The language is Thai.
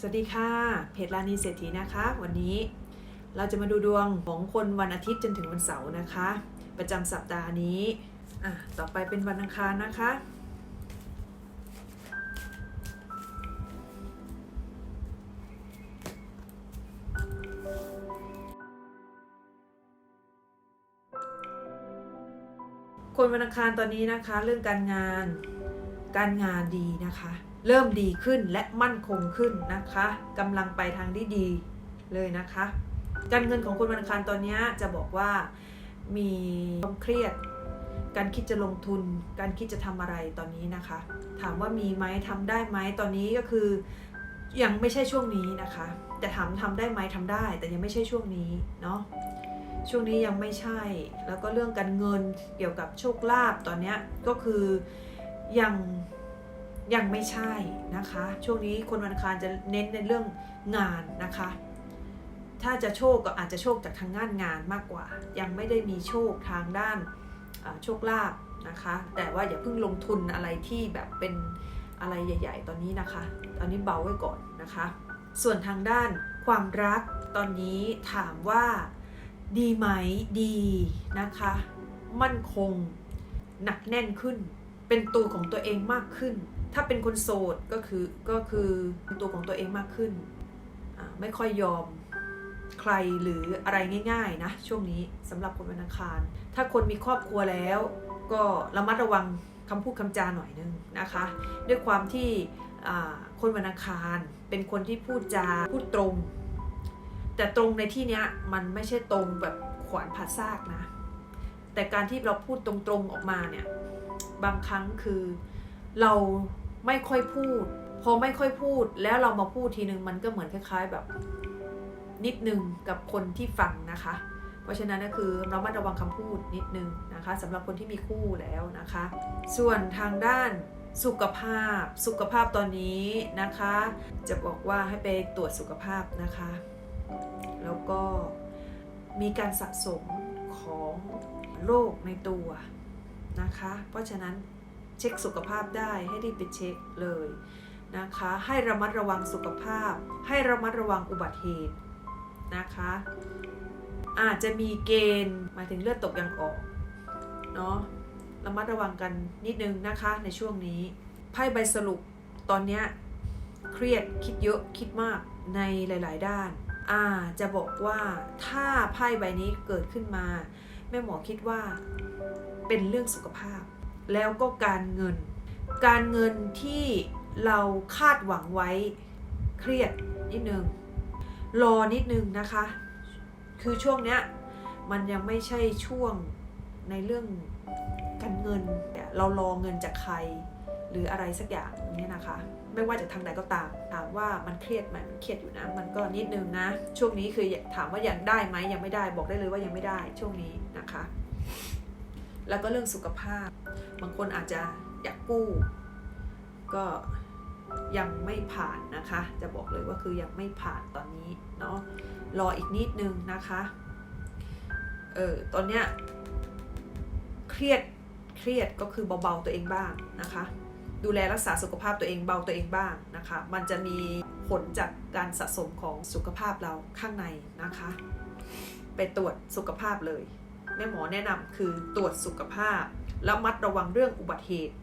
สวัสดีค่ะเพจลานีเศรษฐีนะคะ วันนี้เราจะมาดูดวงของคนวันอาทิตย์จนถึงวันเสาร์นะคะ ประจำสัปดาห์นี้อะต่อไปเป็นวันอังคารนะคะ คนวันอังคารตอนนี้นะคะ เรื่องการงานการงานดีนะคะ เริ่มดีขึ้นและมั่นคงขึ้นนะคะกำลังไปทางที่ดีเลยนะคะ การเงินของคนวันอังคารตอนนี้จะบอกว่ามีความเครียด การคิดจะลงทุน การคิดจะทำอะไรตอนนี้นะคะ ถามว่ามีไหมทำได้ไหมตอนนี้ก็คือยังไม่ใช่ช่วงนี้นะคะ แต่ถามทำได้ไหมทำได้ แต่ยังไม่ใช่ช่วงนี้เนาะช่วงนี้ยังไม่ใช่ แล้วก็เรื่องการเงินเกี่ยวกับโชคลาภตอนนี้ก็คือยัง ยังไม่ใช่นะคะ ช่วงนี้คนวันอังคารจะเน้นในเรื่องงานนะคะ ถ้าจะโชคก็อาจจะโชคจากทางงานงานมากกว่า ยังไม่ได้มีโชคทางด้านโชคลาภนะคะ แต่ว่าอย่าเพิ่งลงทุนอะไรที่แบบเป็นอะไรใหญ่ ๆ ตอนนี้นะคะ ตอนนี้เบาไว้ก่อนนะคะ ส่วนทางด้านความรักตอนนี้ถามว่าดีไหมดีนะคะ มั่นคงหนักแน่นขึ้น เป็นตัวของตัวเองมากขึ้น ถ้าเป็นคนโสดก็คือก็คือเป็นตัวของตัวเองมากขึ้น ไม่ค่อยยอมใครหรืออะไรง่ายๆนะช่วงนี้สำหรับคนวันอังคาร ถ้าคนมีครอบครัวแล้ว ก็ระมัดระวังคำพูดคำจาหน่อยนึงนะคะ ด้วยความที่คนวันอังคารเป็นคนที่พูดจาพูดตรง แต่ตรงในที่เนี้ยมันไม่ใช่ตรงแบบขวานผ่าซากนะ แต่การที่เราพูดตรงๆออกมาเนี่ย บางครั้งคือ เราไม่ค่อยพูด พอไม่ค่อยพูดแล้วเรามาพูดทีนึงมันก็เหมือนคล้าย ๆ แบบ นิดนึงกับคนที่ฟังนะคะ เพราะฉะนั้นก็คือเรามาระวังคำพูดนิดนึงนะคะสำหรับคนที่มีคู่แล้วนะคะ ส่วนทางด้านสุขภาพสุขภาพตอนนี้นะคะ จะบอกว่าให้ไปตรวจสุขภาพนะคะ แล้วก็มีการสะสมของโรคในตัว นะคะ เพราะฉะนั้นเช็คสุขภาพได้ให้รีบไปเช็คเลยนะคะ ให้ระมัดระวังสุขภาพ ให้ระมัดระวังอุบัติเหตุนะคะอาจจะมีเกณฑ์หมายถึงเลือดตกยังออกเนาะระมัดระวังกันนิดนึงนะคะในช่วงนี้ไพ่ใบสรุปตอนนี้เครียดคิดเยอะคิดมากในหลาย ๆ ด้านอาจะบอกว่าถ้าไพ่ใบนี้เกิดขึ้นมาแม่หมอคิดว่า เป็นเรื่องสุขภาพ แล้วก็การเงิน การเงินที่เราคาดหวังไว้เครียดนิดนึงรอนิดนึงนะคะ คือช่วงเนี้ยมันยังไม่ใช่ช่วงในเรื่องการเงิน เรารอเงินจากใคร หรืออะไรสักอย่างเนี่ยนะคะ ไม่ว่าจากทางใดก็ตามถามว่ามันเครียดไหมมันเครียดอยู่นะ มันก็นิดนึงนะ ช่วงนี้คือถามว่ายังได้ไหมยังไม่ได้ บอกได้เลยว่ายังไม่ได้ช่วงนี้นะคะ แล้วก็เรื่องสุขภาพ บางคนอาจจะอยากกู้ ก็ยังไม่ผ่านนะคะ จะบอกเลยว่าคือยังไม่ผ่านตอนนี้เนาะรออีกนิดนึงนะคะ เออตอนเนี้ยเครียดเครียดก็คือเบาๆตัวเองบ้างนะคะ ดูแลรักษาสุขภาพตัวเองเบาตัวเองบ้างนะคะ มันจะมีผลจากการสะสมของสุขภาพเราข้างในนะคะ ไปตรวจสุขภาพเลย แม่หมอแนะนำคือตรวจสุขภาพ แล้วมัดระวังเรื่องอุบัติเหตุ